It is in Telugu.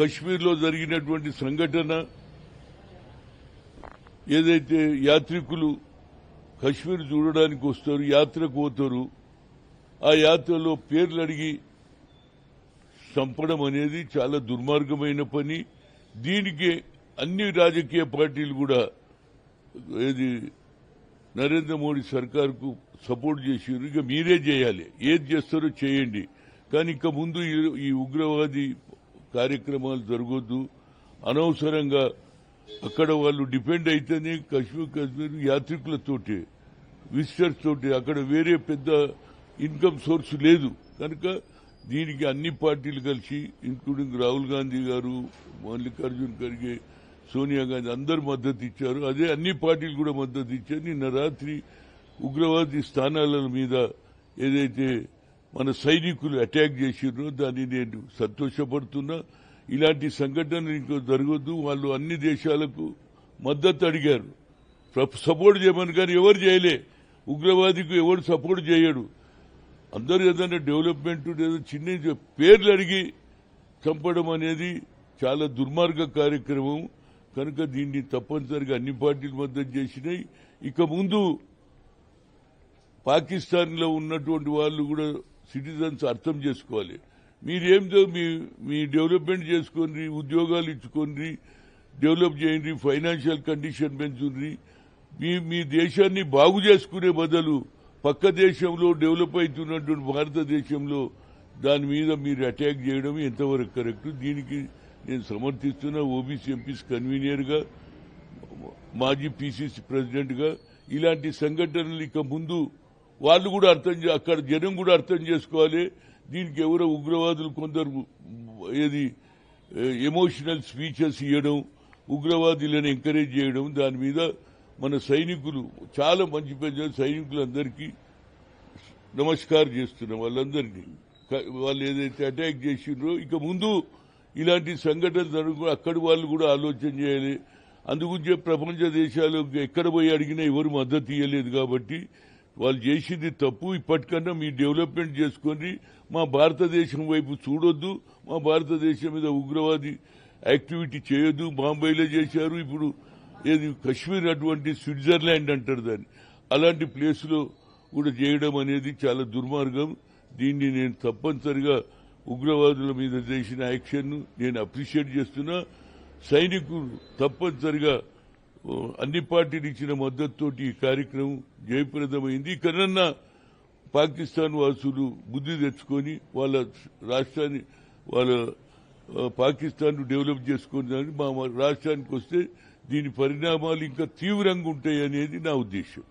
కశ్మీర్లో జరిగినటువంటి సంఘటన ఏదైతే యాత్రికులు కశ్మీర్ చూడడానికి వస్తారు యాత్రకు పోతారు ఆ యాత్రలో పేర్లు అడిగి చంపడం అనేది చాలా దుర్మార్గమైన పని. దీనికి అన్ని రాజకీయ పార్టీలు కూడా ఏది నరేంద్ర మోడీ సర్కార్కు సపోర్ట్ చేసారు ఇక మీరే చేయాలి. ఏది చేస్తారో చేయండి. కానీ ఇక ముందు ఈ- ఈ ఉగ్రవాది కార్యక్రమాలు జరగొద్దు. అనవసరంగా అక్కడ వాళ్ళు డిపెండ్ అయితేనే కశ్మీర్ కశ్మీర్ యాత్రికులతోటి విజిటర్స్ తోటి అక్కడ వేరే పెద్ద ఇన్కమ్ సోర్స్ లేదు. కనుక దీనికి అన్ని పార్టీలు కలిసి ఇంక్లూడింగ్ రాహుల్ గాంధీ గారు మల్లికార్జున్ ఖర్గే సోనియా గాంధీ అందరు మద్దతు ఇచ్చారు. అదే అన్ని పార్టీలు కూడా మద్దతు ఇచ్చారు. నిన్న రాత్రి ఉగ్రవాది స్థానాల మీద ఏదైతే మన సైనికులు అటాక్ చేసిండ్రు దాన్ని నేను సంతోషపడుతున్నా. ఇలాంటి సంఘటనలు ఇంకో జరగద్దు. వాళ్ళు అన్ని దేశాలకు మద్దతు అడిగారు. సపోర్ట్ చేయమని కానీ ఎవరు చేయలే. ఉగ్రవాదికి ఎవరు సపోర్ట్ చేయడు. అందరూ ఏదైనా డెవలప్మెంట్ ఏదో చిన్న పేర్లు అడిగి చంపడం అనేది చాలా దుర్మార్గ కార్యక్రమం. కనుక దీన్ని తప్పనిసరిగా అన్ని పార్టీలు మద్దతు చేసినాయి. ఇక ముందు పాకిస్తాన్లో ఉన్నటువంటి వాళ్ళు కూడా సిటిజన్స్ అర్థం చేసుకోవాలి. మీరేం మీ మీ డెవలప్మెంట్ చేసుకోండి ఉద్యోగాలు ఇచ్చుకోండి డెవలప్ చేయండి ఫైనాన్షియల్ కండిషన్ పెంచుండ్రి. మీ మీ దేశాన్ని బాగు చేసుకునే బదులు పక్క దేశంలో డెవలప్ అవుతున్నటువంటి భారతదేశంలో దాని మీద మీరు అటాక్ చేయడం ఎంతవరకు కరెక్ట్? దీనికి నేను సమర్థిస్తున్న ఓబీసీ ఎంపీస్ కన్వీనియర్గా మాజీ పీసీసీ ప్రెసిడెంట్గా. ఇలాంటి సంఘటనలు ఇక ముందు వాళ్ళు కూడా అర్థం చే- అక్కడ జనం కూడా అర్థం చేసుకోవాలి. దీనికి ఎవరో ఉగ్రవాదులు కొందరు ఏది ఎమోషనల్ స్పీచెస్ ఇవ్వడం ఉగ్రవాదులను ఎంకరేజ్ చేయడం దాని మీద మన సైనికులు చాలా మంచి పెద్ద సైనికులందరికీ నమస్కారం చేస్తున్నాం వాళ్ళందరినీ. వాళ్ళు ఏదైతే అటాక్ చేసిండ్రో ఇక ముందు ఇలాంటి సంఘటనలు జరుగు అక్కడ వాళ్ళు కూడా ఆలోచన చేయాలి. అందుగురించే ప్రపంచ దేశాలు ఎక్కడ పోయి అడిగినా ఎవరు మద్దతు ఇవ్వలేదు కాబట్టి వాళ్ళు చేసింది తప్పు ఇప్పటికన్నా మీ డెవలప్మెంట్ చేసుకొని మా భారతదేశం వైపు చూడొద్దు మా భారతదేశం మీద ఉగ్రవాది యాక్టివిటీ చేయొద్దు బాంబేలో చేశారు ఇప్పుడు ఏది కశ్మీర్ అటువంటి స్విట్జర్లాండ్ అంటారు దాన్ని. అలాంటి ప్లేస్లో కూడా చేయడం అనేది చాలా దుర్మార్గం. దీన్ని నేను తప్పనిసరిగా ఉగ్రవాదుల మీద చేసిన యాక్షన్ నేను అప్రిషియేట్ చేస్తున్నా. సైనికులు తప్పనిసరిగా అన్ని పార్టీలు ఇచ్చిన మద్దతుతోటి ఈ కార్యక్రమం జయప్రదమైంది. కన్నా పాకిస్తాన్ వాసులు బుద్ధి తెచ్చుకొని వాళ్ళ రాష్ట్రాన్ని వాళ్ళ పాకిస్తాన్ను పాకిస్తాన్ డెవలప్ చేసుకుని మా రాష్ట్రానికి వస్తే దీని పరిణామాలు ఇంకా తీవ్రంగా ఉంటాయి అనేది నా ఉద్దేశం.